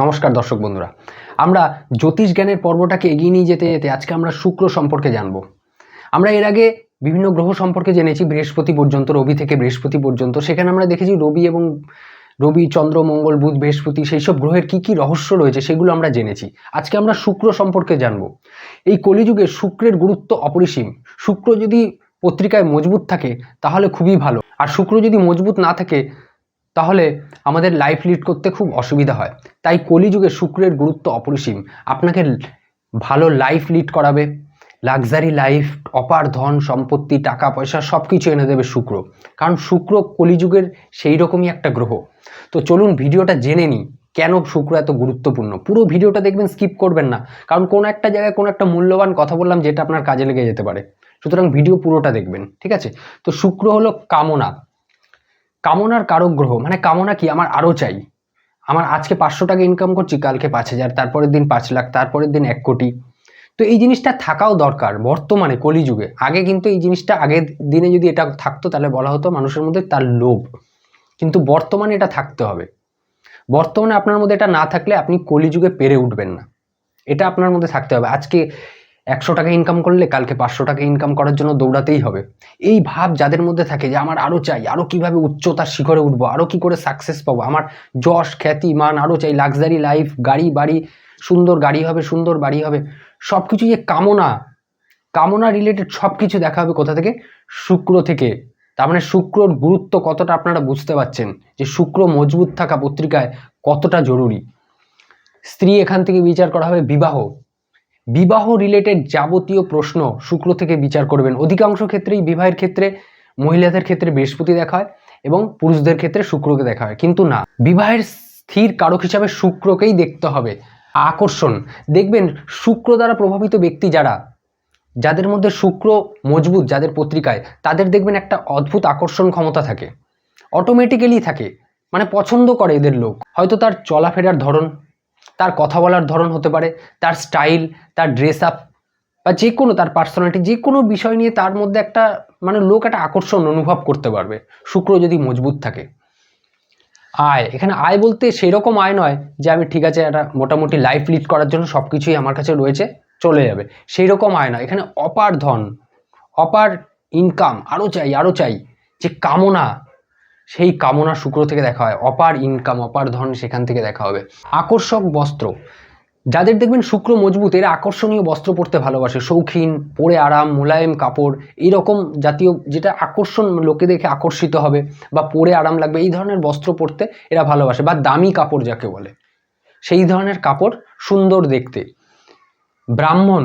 নমস্কার দর্শক বন্ধুরা। আমরা জ্যোতিষ জ্ঞানের পর্বটাকে এগিয়ে নিয়ে যেতে যেতে আজকে আমরা শুক্র সম্পর্কে জানব। আমরা এর আগে বিভিন্ন গ্রহ সম্পর্কে জেনেছি, বৃহস্পতি পর্যন্ত, রবি থেকে বৃহস্পতি পর্যন্ত। সেখানে আমরা দেখেছি রবি এবং রবি, চন্দ্র, মঙ্গল, বুধ, বৃহস্পতি, সেই সব গ্রহের কি কি রহস্য রয়েছে সেগুলো আমরা জেনেছি। আজকে আমরা শুক্র সম্পর্কে জানব। এই কলিযুগে শুক্রের গুরুত্ব অপরিসীম। শুক্র যদি পত্রিকায় মজবুত থাকে, তাহলে খুবই ভালো। আর শুক্র যদি মজবুত না থাকে তাহলে আমাদের লাইফ লিড করতে খুব অসুবিধা হয়। তাই কলিযুগে শুক্রের গুরুত্ব অপরিসীম। আপনাকে ভালো লাইফ লিড করাবে। লাক্সারি লাইফ অপার ধন, সম্পত্তি, টাকা, পয়সা সব কিছু এনে দেবে শুক্র। কারণ শুক্র কলিযুগের সেই রকমই একটা গ্রহ। তো চলুন ভিডিওটা জেনে নিই, কেন শুক্র এত গুরুত্বপূর্ণ? পুরো ভিডিওটা দেখবেন স্কিপ করবেন না। কারণ কোনো একটা জায়গায় কোনো একটা মূল্যবান কথা বললাম, যেটা আপনার কাজে লেগে যেতে পারে। সুতরাং ভিডিও পুরোটা দেখবেন, ঠিক আছে? তো শুক্র হলো কামনা। কামনার কারক গ্রহ মানে কামনা কি? আমার আরও চাই। আমার আজকে পাঁচশো টাকা ইনকাম করছি, কালকে পাঁচ হাজার, তারপরের দিন পাঁচ লাখ, তারপরের দিন এক কোটি। তো এই জিনিসটা থাকাও দরকার বর্তমানে কলিযুগে। আগে কিন্তু এই জিনিসটা আগের দিনে যদি এটা থাকতো, তাহলে বলা হতো মানুষের মধ্যে তার লোভ। কিন্তু বর্তমানে এটা থাকতে হবে। বর্তমানে আপনার মধ্যে এটা না থাকলে আপনি কলিযুগে পেরে উঠবেন না। এটা আপনার মধ্যে থাকতে হবে। আজকে একশো টাকা ইনকাম করলে কালকে পাঁচশো টাকা ইনকাম করার জন্য দৌড়াতেই হবে। এই ভাব যাদের মধ্যে থাকে যে, আমার আরও চাই আরও কীভাবে উচ্চতার শিখরে উঠবো আরও কী করে সাকসেস পাবো? আমার যশ, খ্যাতি, মান আরও চাই লাক্সারি লাইফ গাড়ি, বাড়ি, সুন্দর গাড়ি হবে, সুন্দর বাড়ি হবে সব কিছু যে কামনা কামনা রিলেটেড সব কিছু দেখা হবে কোথা থেকে? শুক্র থেকে। তার মানে শুক্রর গুরুত্ব কতটা আপনারা বুঝতে পারছেন? যে শুক্র মজবুত থাকা পত্রিকায় কতটা জরুরি? স্ত্রী এখান থেকে বিচার করা হবে বিবাহ। বিবাহ রিলেটেড যাবতীয় প্রশ্ন শুক্র থেকে বিচার করবেন। অধিকাংশ ক্ষেত্রেই বিবাহের ক্ষেত্রে মহিলাদের ক্ষেত্রে বৃহস্পতি দেখা হয় এবং পুরুষদের ক্ষেত্রে শুক্রকে দেখা হয়। কিন্তু না, বিবাহের স্থির কারক হিসাবে শুক্রকেই দেখতে হবে। আকর্ষণ, দেখবেন শুক্র দ্বারা প্রভাবিত ব্যক্তি যারা, যাদের মধ্যে শুক্র মজবুত, যাদের পত্রিকায়, তাদের দেখবেন একটা অদ্ভুত আকর্ষণ ক্ষমতা থাকে। অটোমেটিক্যালি থাকে। মানে পছন্দ করে এদের লোক। হয়তো তার চলাফেরার ধরন তার কথা বলার ধরন হতে পারে, তার স্টাইল তার ড্রেস আপ বা যে কোনো তার পার্সোনালিটি যে কোনো বিষয় নিয়ে তার মধ্যে একটা মানে লোক একটা আকর্ষণ অনুভব করতে পারবে, শুক্র যদি মজবুত থাকে। আয়, এখানে আয় বলতে সেই রকম আয় নয় যে আমি ঠিক আছে একটা মোটামুটি লাইফ লিড করার জন্য সব কিছুই আমার কাছে রয়েছে, চলে যাবে। সেই রকম আয় নয়। এখানে অপার ধন, অপার ইনকাম আরও চাই আরও চাই, যে কামনা সেই কামনা শুক্র থেকে দেখা হয়, অপার ইনকাম অপার ধন সেখান থেকে দেখা হবে। আকর্ষক বস্ত্র। যাদের দেখবেন শুক্র মজবুত, এরা আকর্ষণীয় বস্ত্র পরতে ভালোবাসে। শৌখিন, পরে আরাম, মোলায়েম কাপড় এইরকম জাতীয় যেটা আকর্ষণ লোকে দেখে আকর্ষিত হবে বা পরে আরাম লাগবে, এই ধরনের বস্ত্র পরতে এরা ভালোবাসে বা দামি কাপড় যাকে বলে। সেই ধরনের কাপড় সুন্দর দেখতে। ব্রাহ্মণ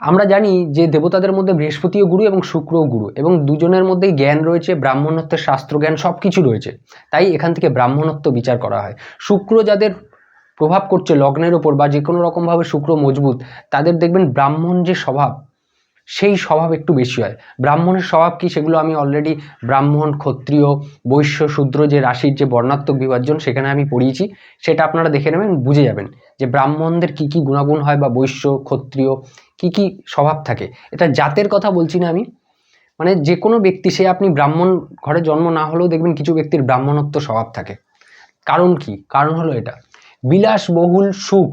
আমরা জানি যে দেবতাদের মধ্যে বৃহস্পতিও গুরু এবং শুক্রও গুরু এবং দুজনের মধ্যেই জ্ঞান রয়েছে ব্রাহ্মণত্বের শাস্ত্র জ্ঞান সব কিছু রয়েছে। তাই এখান থেকে ব্রাহ্মণত্ব বিচার করা হয়। শুক্র যাদের প্রভাব করছে লগ্নের ওপর বা যে কোনো রকমভাবে শুক্র মজবুত, তাদের দেখবেন ব্রাহ্মণ যে স্বভাব সেই স্বভাব একটু বেশি হয়। ব্রাহ্মণের স্বভাব কি সেগুলো আমি অলরেডি ব্রাহ্মণ, ক্ষত্রিয়, বৈশ্য, শূদ্র যে রাশির যে বর্ণাত্মক বিভাজন সেখানে আমি পড়িয়েছি, সেটা আপনারা দেখে নেবেন, বুঝে যাবেন যে ব্রাহ্মণদের কি কি গুণাগুণ হয় বা বৈশ্য, ক্ষত্রিয়, কি কি স্বভাব থাকে। এটা জাতের কথা বলছি না আমি। মানে যে কোনো ব্যক্তি, সে আপনি ব্রাহ্মণ ঘরে জন্ম না হলেও দেখবেন কিছু ব্যক্তির ব্রাহ্মণত্ব স্বভাব থাকে। কারণ কি? কারণ হলো এটা। বিলাসবহুল সুখ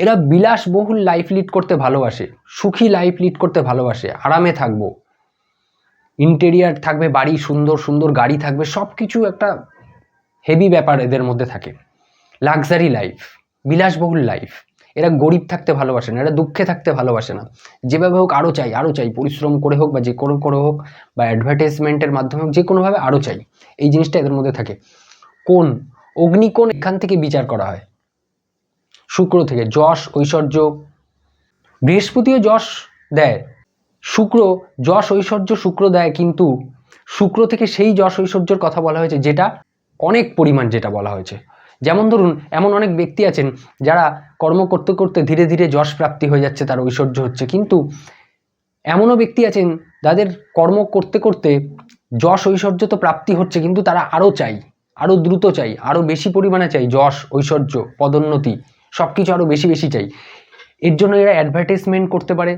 এরা বিলাসবহুল লাইফ লিড করতে ভালোবাসে, সুখী লাইফ লিড করতে ভালোবাসে, আরামে থাকব। ইন্টেরিয়ার থাকবে, বাড়ি সুন্দর সুন্দর গাড়ি থাকবে সব কিছু একটা হেভি ব্যাপার এদের মধ্যে থাকে। লাক্সারি লাইফ বিলাসবহুল লাইফ এরা গরিব থাকতে ভালোবাসে না, এরা দুঃখে থাকতে ভালোবাসে না। যেভাবে হোক আরও চাই আরও চাই, পরিশ্রম করে হোক বা যে কোনো করে হোক বা অ্যাডভার্টাইজমেন্টের মাধ্যমে হোক যে কোনোভাবে আরও চাই। এই জিনিসটা এদের মধ্যে থাকে। কোন? অগ্নিকোণ এখান থেকে বিচার করা হয়। শুক্র থেকে যশ, ঐশ্বর্য। বৃহস্পতিও যশ দেয়। শুক্র, যশ, ঐশ্বর্য, শুক্র দেয় কিন্তু শুক্র থেকে সেই যশ, ঐশ্বর্যর কথা বলা হয়েছে যেটা অনেক পরিমাণ যেটা বলা হয়েছে। যেমন ধরুন, এমন অনেক ব্যক্তি আছেন যারা কর্ম করতে করতে ধীরে ধীরে যশ প্রাপ্তি হয়ে যাচ্ছে, তার ঐশ্বর্য হচ্ছে। কিন্তু এমনও ব্যক্তি আছেন যাদের কর্ম করতে করতে যশ, ঐশ্বর্য তো প্রাপ্তি হচ্ছে, কিন্তু তারা আরও চাই, আরও দ্রুত চাই, আরও বেশি পরিমাণে চাই যশ, ঐশ্বর্য, পদোন্নতি। সব কিছু আরও বেশি বেশি চাই। এর জন্য এরা অ্যাডভার্টাইজমেন্ট করতে পারে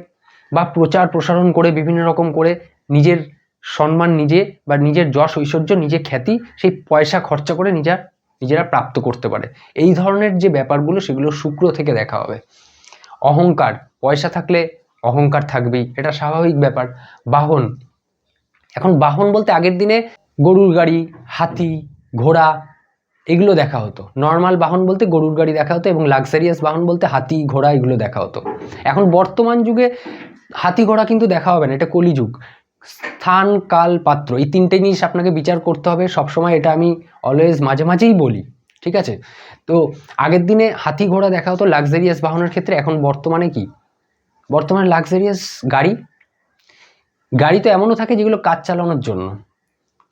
বা প্রচার প্রসারণ করে বিভিন্ন রকম করে নিজের সম্মান নিজে বা নিজের যশ ঐশ্বর্য নিজে খ্যাতি সেই পয়সা খরচা করে নিজের, নিজেরা প্রাপ্ত করতে পারে। এই ধরনের যে ব্যাপারগুলো সেগুলো শুক্র থেকে দেখা হবে। অহংকার, পয়সা থাকলে অহংকার থাকবেই, এটা স্বাভাবিক ব্যাপার। বাহন, এখন বাহন বলতে আগের দিনে গরুর গাড়ি, হাতি, ঘোড়া এগুলো দেখা হতো। নর্মাল বাহন বলতে গরুর গাড়ি দেখা হতো এবং লাক্সারিয়াস বাহন বলতে হাতি, ঘোড়া এগুলো দেখা হতো। এখন বর্তমান যুগে হাতি, ঘোড়া কিন্তু দেখা হবে না, এটা কলিযুগ। স্থান, কাল, পাত্র, এই তিনটে জিনিস আপনাকে বিচার করতে হবে। সবসময় এটা আমি অলওয়েজ মাঝে মাঝেই বলি, ঠিক আছে? তো আগের দিনে হাতি, ঘোড়া দেখা হতো লাক্সারিয়াস বাহনের ক্ষেত্রে, এখন বর্তমানে কি? বর্তমানে লাক্সারিয়াস গাড়ি। গাড়ি তো এমনও থাকে যেগুলো কাজ চালানোর জন্য।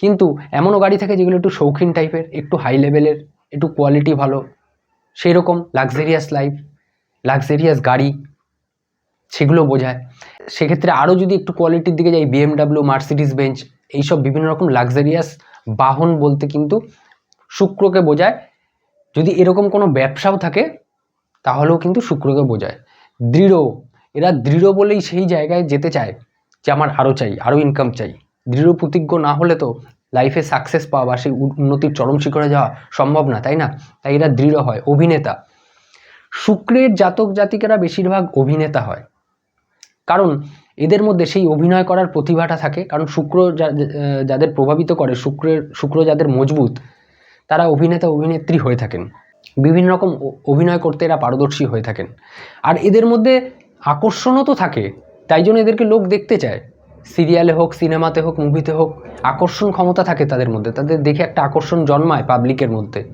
কিন্তু এমনও গাড়ি থাকে যেগুলো একটু শৌখিন টাইপের, একটু হাই লেভেলের একটু কোয়ালিটি ভালো। সেই রকম লাক্সারিয়াস লাইফ লাক্সারিয়াস গাড়ি, সেগুলো বোঝায়। সেক্ষেত্রে আরও যদি একটু কোয়ালিটির দিকে যাই বিএমডাব্লিউ মার্সিডিস বেঞ্চ এইসব বিভিন্ন রকম লাক্সারিয়াস বাহন বলতে কিন্তু শুক্রকে বোঝায়। যদি এরকম কোনো ব্যবসাও থাকে, তাহলেও কিন্তু শুক্রকে বোঝায়। দৃঢ়, এরা দৃঢ় বলেই সেই জায়গায় যেতে চায়, যে আমার আরও চাই, আরও ইনকাম চাই। দৃঢ় প্রতিজ্ঞ না হলে তো লাইফে সাকসেস পাওয়া বা সেই উন্নতির চরম শিখরে যাওয়া সম্ভব না, তাই না? তাই এরা দৃঢ় হয়, অভিনেতা। শুক্রের জাতক জাতিকেরা বেশিরভাগ অভিনেতা হয়। কারণ এদের মধ্যে সেই অভিনয় করার প্রতিভাটা থাকে। কারণ শুক্র যাদের প্রভাবিত করে, শুক্রের, শুক্র যাদের মজবুত, তারা অভিনেতা, অভিনেত্রী হয়ে থাকেন। বিভিন্ন রকম অভিনয় করতে এরা পারদর্শী হয়ে থাকেন। আর এদের মধ্যে আকর্ষণও তো থাকে, তাই জন্য এদেরকে লোক দেখতে চায়। সিরিয়ালে হোক, সিনেমাতে হোক, মুভিতে হোক, আকর্ষণ ক্ষমতা থাকে তাদের মধ্যে। তাদের দেখে একটা আকর্ষণ জন্মায় পাবলিকের মধ্যে।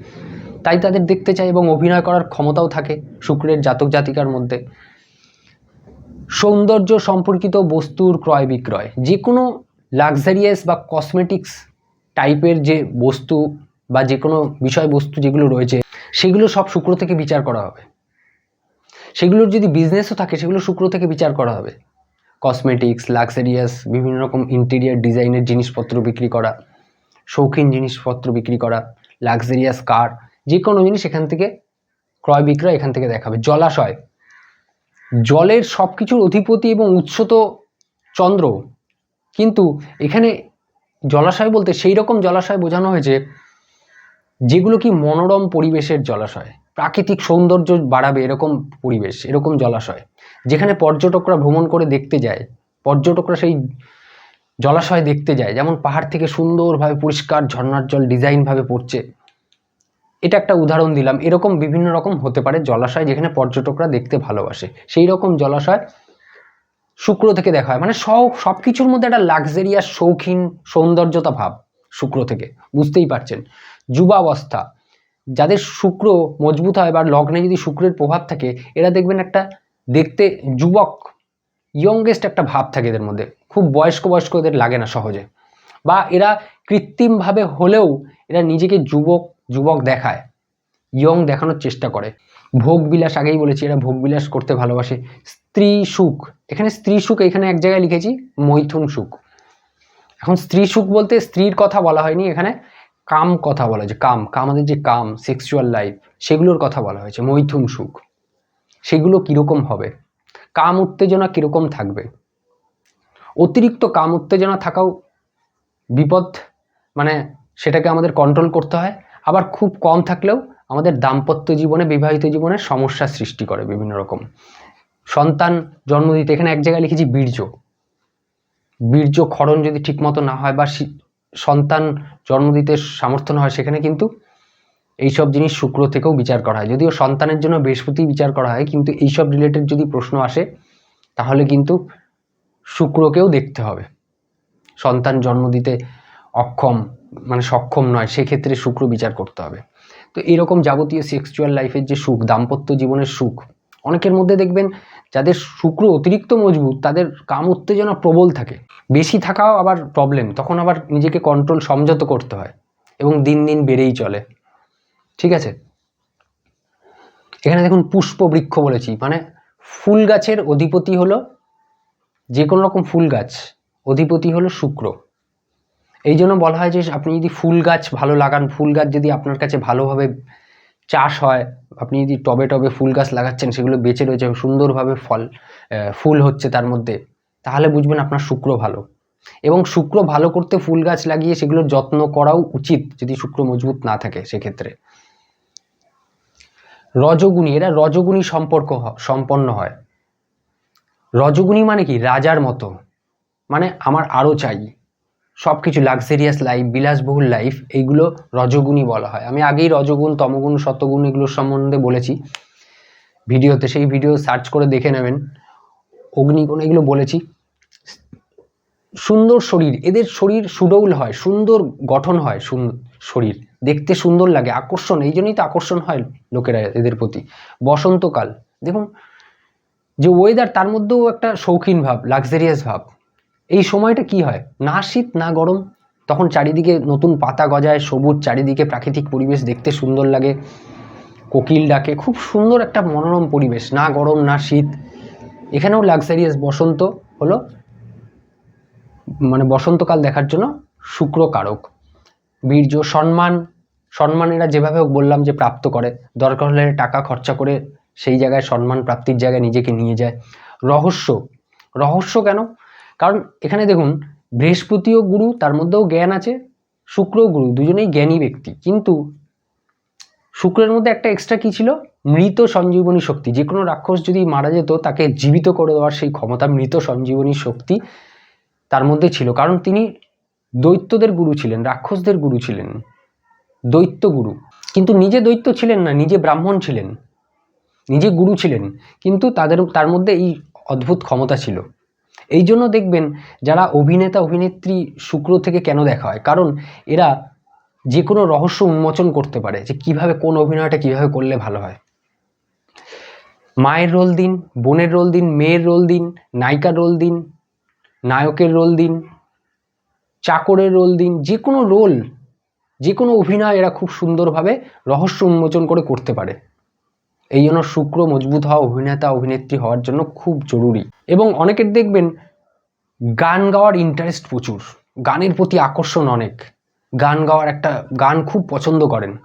তাই তাদের দেখতে চায় এবং অভিনয় করার ক্ষমতাও থাকে শুক্রের জাতক জাতিকার মধ্যে। সৌন্দর্য সম্পর্কিত বস্তুর ক্রয় বিক্রয়। যে কোনো লাক্সারিয়াস বা কসমেটিক্স টাইপের যে বস্তু বা যে কোনো বিষয়বস্তু যেগুলো রয়েছে, সেগুলো সব শুক্র থেকে বিচার করা হবে। সেগুলোর যদি বিজনেসও থাকে, সেগুলো শুক্র থেকে বিচার করা হবে। কসমেটিক্স লাক্সারিয়াস বিভিন্ন রকম ইন্টেরিয়ার ডিজাইনের জিনিসপত্র বিক্রি করা, শৌখিন জিনিসপত্র বিক্রি করা লাক্সারিয়াস কার যে কোনো জিনিস এখান থেকে ক্রয় বিক্রয় এখান থেকে দেখাবে। জলাশয়, জলের সব কিছুর অধিপতি এবং উৎস তো চন্দ্র, কিন্তু এখানে জলাশয় বলতে সেই রকম জলাশয় বোঝানো হয়েছে, যেগুলো কি মনোরম পরিবেশের জলাশয়। প্রাকৃতিক সৌন্দর্য বাড়াবে এরকম পরিবেশ, এরকম জলাশয়। যেখানে পর্যটকরা ভ্রমণ করে দেখতে যায়, পর্যটকরা সেই জলাশয় দেখতে যায়, যেমন পাহাড় থেকে সুন্দরভাবে পরিষ্কার ঝর্নার জল ডিজাইনভাবে পড়ছে। এটা একটা উদাহরণ দিলাম। এরকম বিভিন্ন রকম হতে পারে জলাশয় যেখানে পর্যটকরা দেখতে ভালোবাসে। সেই রকম জলাশয় শুক্র থেকে দেখা হয়। মানে সব সব কিছুর মধ্যে একটা লাক্সারিয়াস শৌখিন সৌন্দর্যতা ভাব শুক্র থেকে। বুঝতেই পারছেন। যুবাবস্থা। যাদের শুক্র মজবুত হয় বা লগ্নে যদি শুক্রের প্রভাব থাকে, এরা দেখবেন একটা দেখতে যুবক ইয়ংগেস্ট একটা ভাব থাকে এদের মধ্যে। খুব বয়স্ক বয়স্ক এদের লাগে না সহজে। বা এরা কৃত্রিমভাবে হলেও এরা নিজেকে যুবক যুবক দেখায় ইয়ং দেখানোর চেষ্টা করে। ভোগ বিলাস আগেই বলেছি, এরা ভোগ বিলাস করতে ভালোবাসে। স্ত্রী সুখ, এখানে স্ত্রী সুখ এখানে এক জায়গায় লিখেছি, মৈথুন সুখ। এখন স্ত্রী সুখ বলতে স্ত্রীর কথা বলা হয়নি, এখানে কাম কথা বলা হয়েছে, কাম কামাদের যে কাম সেক্সুয়াল লাইফ সেগুলোর কথা বলা হয়েছে, মৈথুন সুখ। সেগুলো কীরকম হবে? কাম উত্তেজনা কীরকম থাকবে? অতিরিক্ত কাম উত্তেজনা থাকাও বিপদ মানে সেটাকে আমাদের কন্ট্রোল করতে হয়। আবার খুব কম থাকলেও আমাদের দাম্পত্য জীবনে, বিবাহিত জীবনে সমস্যা সৃষ্টি করে বিভিন্ন রকম। সন্তান জন্ম দিতে, এখানে এক জায়গায় লিখেছি বীর্য। বীর্য ক্ষরণ যদি ঠিকমতো না হয় বা সন্তান জন্ম দিতে সামর্থ্য হয় সেখানে কিন্তু এইসব জিনিস শুক্র থেকেও বিচার করা হয়। যদিও সন্তানের জন্য বৃহস্পতি বিচার করা হয়, কিন্তু এইসব রিলেটেড যদি প্রশ্ন আসে, তাহলে কিন্তু শুক্রকেও দেখতে হবে। সন্তান জন্ম দিতে অক্ষম মানে সক্ষম নয়, সেক্ষেত্রে শুক্র বিচার করতে হবে। তো এরকম যাবতীয় সেক্সুয়াল লাইফের যে সুখ, দাম্পত্য জীবনের সুখ, অনেকের মধ্যে দেখবেন যাদের শুক্র অতিরিক্ত মজবুত, তাদের কাম উত্তেজনা প্রবল থাকে। বেশি থাকাও আবার প্রবলেম তখন আবার নিজেকে কন্ট্রোল সংযত করতে হয় এবং দিন দিন বেড়েই চলে। ঠিক আছে? এখানে দেখুন পুষ্প বৃক্ষ বলেছি মানে ফুল গাছের অধিপতি হলো যে কোনো রকম ফুল গাছ, অধিপতি হলো শুক্র। এই জন্য বলা হয় যে আপনি যদি ফুল গাছ ভালো লাগান, ফুল গাছ যদি আপনার কাছে ভালোভাবে চাষ হয়, আপনি যদি টবে টবে ফুল গাছ লাগাচ্ছেন, সেগুলো বেঁচে রয়েছে সুন্দরভাবে ফল ফুল হচ্ছে তার মধ্যে। তাহলে বুঝবেন আপনার শুক্র ভালো। এবং শুক্র ভালো করতে ফুল গাছ লাগিয়ে সেগুলোর যত্ন করাও উচিত যদি শুক্র মজবুত না থাকে সেক্ষেত্রে। রজগুণী এরা রজগুণী সম্পর্ক সম্পন্ন হয়। রজগুণী মানে কি? রাজার মতো। মানে আমার আরও চাই। সব কিছু লাক্সারিয়াস লাইফ বিলাসবহুল লাইফ এইগুলো রজগুণী বলা হয়। আমি আগেই রজগুণ, তমগুণ, শতগুণ এগুলোর সম্বন্ধে বলেছি। ভিডিওতে, সেই ভিডিও সার্চ করে দেখে নেবেন। অগ্নিগুণ এগুলো বলেছি। সুন্দর শরীর, এদের শরীর সুডৌল হয়, সুন্দর গঠন হয় শরীর। দেখতে সুন্দর লাগে, আকর্ষণ, এই জন্যই তো আকর্ষণ হয় লোকেরা এদের প্রতি। বসন্তকাল, দেখুন, যে ওয়েদার তার মধ্যেও একটা শৌখিন ভাব লাক্সারিয়াস ভাব। এই সময়টা কি হয়? না শীত, না গরম, তখন চারিদিকে নতুন পাতা গজায়, সবুজ চারিদিকে প্রাকৃতিক পরিবেশ, দেখতে সুন্দর লাগে। কোকিল ডাকে, খুব সুন্দর একটা মনোরম পরিবেশ, না গরম, না শীত। এখানেও লাক্সারিয়াস বসন্ত হলো। মানে বসন্তকাল দেখার জন্য শুক্র কারক বীর্য, সম্মান সম্মান এরা যেভাবে হোক বললাম যে প্রাপ্ত করে। দরকার হলে টাকা খরচা করে সেই জায়গায় সম্মান প্রাপ্তির জায়গায় নিজেকে নিয়ে যায়। রহস্য। রহস্য কেন? কারণ এখানে দেখুন, বৃহস্পতিও গুরু, তার মধ্যেও জ্ঞান আছে শুক্র গুরু, দুজনেই জ্ঞানী ব্যক্তি। কিন্তু শুক্রের মধ্যে একটা এক্সট্রা কি ছিল? মৃত সঞ্জীবনী শক্তি। যে কোনো রাক্ষস যদি মারা যেত, তাকে জীবিত করে দেওয়ার সেই ক্ষমতা, মৃত সঞ্জীবনী শক্তি তার মধ্যে ছিল। কারণ তিনি দৈত্যদের গুরু ছিলেন, রাক্ষসদের গুরু ছিলেন, দৈত্য গুরু। কিন্তু নিজে দৈত্য ছিলেন না, নিজে ব্রাহ্মণ ছিলেন, নিজে গুরু ছিলেন। কিন্তু তাদের, তার মধ্যে এই অদ্ভুত ক্ষমতা ছিল। এই জন্য দেখবেন যারা অভিনেতা, অভিনেত্রী শুক্র থেকে কেন দেখা হয়? কারণ এরা যে কোনো রহস্য উন্মোচন করতে পারে যে কীভাবে, কোন অভিনয়টা কীভাবে করলে ভালো হয়। মায়ের রোল দিন, বোনের রোল দিন, মেয়ের রোল দিন, নায়িকার রোল দিন নায়কের রোল দিন, চাকরের রোল দিন, যে কোনো রোল, যে কোনো অভিনয় এরা খুব সুন্দরভাবে রহস্য উন্মোচন করে করতে পারে। এই জন্য শুক্র মজবুত হওয়া, অভিনেতা, অভিনেত্রী হওয়ার জন্য খুব জরুরি। এবং অনেকের দেখবেন, গান গাওয়ার ইন্টারেস্ট প্রচুর। গানের প্রতি আকর্ষণ অনেক। গান গাওয়ার একটা, গান খুব পছন্দ করেন।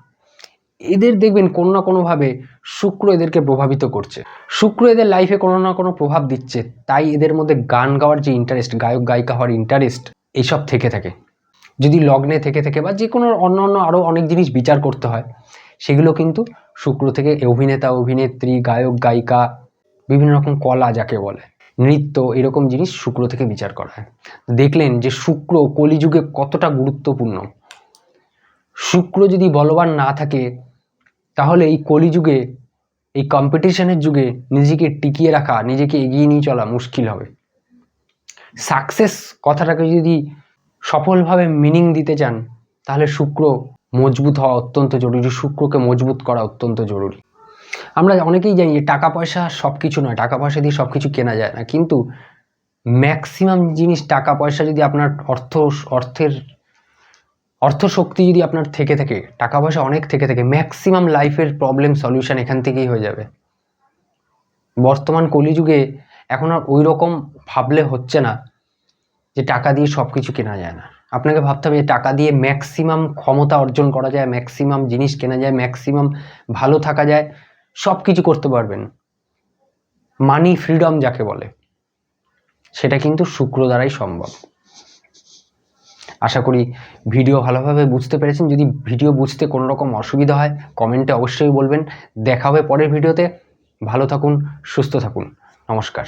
এদের দেখবেন কোনো না কোনোভাবে শুক্র এদেরকে প্রভাবিত করছে। শুক্র এদের লাইফে কোনো না কোনো প্রভাব দিচ্ছে, তাই এদের মধ্যে গান গাওয়ার যে ইন্টারেস্ট গায়ক, গায়িকা হওয়ার ইন্টারেস্ট এইসব থেকে থাকে। যদি লগ্নে থেকে থেকে বা যে কোনো অন্য অন্য আরও অনেক জিনিস বিচার করতে হয়, সেগুলো কিন্তু শুক্র থেকে অভিনেতা, অভিনেত্রী, গায়ক, গায়িকা, বিভিন্ন রকম কলা যাকে বলে, নৃত্য এরকম জিনিস শুক্র থেকে বিচার করা হয়। দেখলেন যে শুক্র কলিযুগে কতটা গুরুত্বপূর্ণ। শুক্র যদি বলবান না থাকে তাহলে এই কলিযুগে এই কম্পিটিশনের যুগে নিজেকে টিকিয়ে রাখা, নিজেকে এগিয়ে নিয়ে চলা মুশকিল হবে। সাকসেস কথাটাকে যদি সফলভাবে মিনিং দিতে চান, তাহলে শুক্র মজবুত হওয়া অত্যন্ত জরুরি। শুক্রকে মজবুত করা অত্যন্ত জরুরি। আমরা অনেকেই জানি টাকা পয়সা সব কিছু নয়, টাকা পয়সা দিয়ে সব কিছু কেনা যায় না। কিন্তু ম্যাক্সিমাম জিনিস টাকা পয়সা যদি আপনার অর্থ, অর্থের অর্থ শক্তি যদি আপনার থেকে থাকে, টাকা পয়সা অনেক থেকে থাকে ম্যাক্সিমাম লাইফের প্রবলেম সলিউশন এখান থেকেই হয়ে যাবে। বর্তমান কলিযুগে এখন আর ওই রকম ভাবলে হচ্ছে না যে টাকা দিয়ে সব কিছু কেনা যায় না। আপনাকে ভাবতে হবে যে টাকা দিয়ে ম্যাক্সিমাম ক্ষমতা অর্জন করা যায় ম্যাক্সিমাম জিনিস কেনা যায় ম্যাক্সিমাম ভালো থাকা যায় সব কিছু করতে পারবেন। মানি ফ্রিডম যাকে বলে, সেটা কিন্তু শুক্র দ্বারাই সম্ভব। আশা করি ভিডিও ভালোভাবে বুঝতে পেরেছেন। যদি ভিডিও বুঝতে কোনো রকম অসুবিধা হয়, কমেন্টে অবশ্যই বলবেন। দেখা হবে পরের ভিডিওতে। ভালো থাকুন, সুস্থ থাকুন। নমস্কার।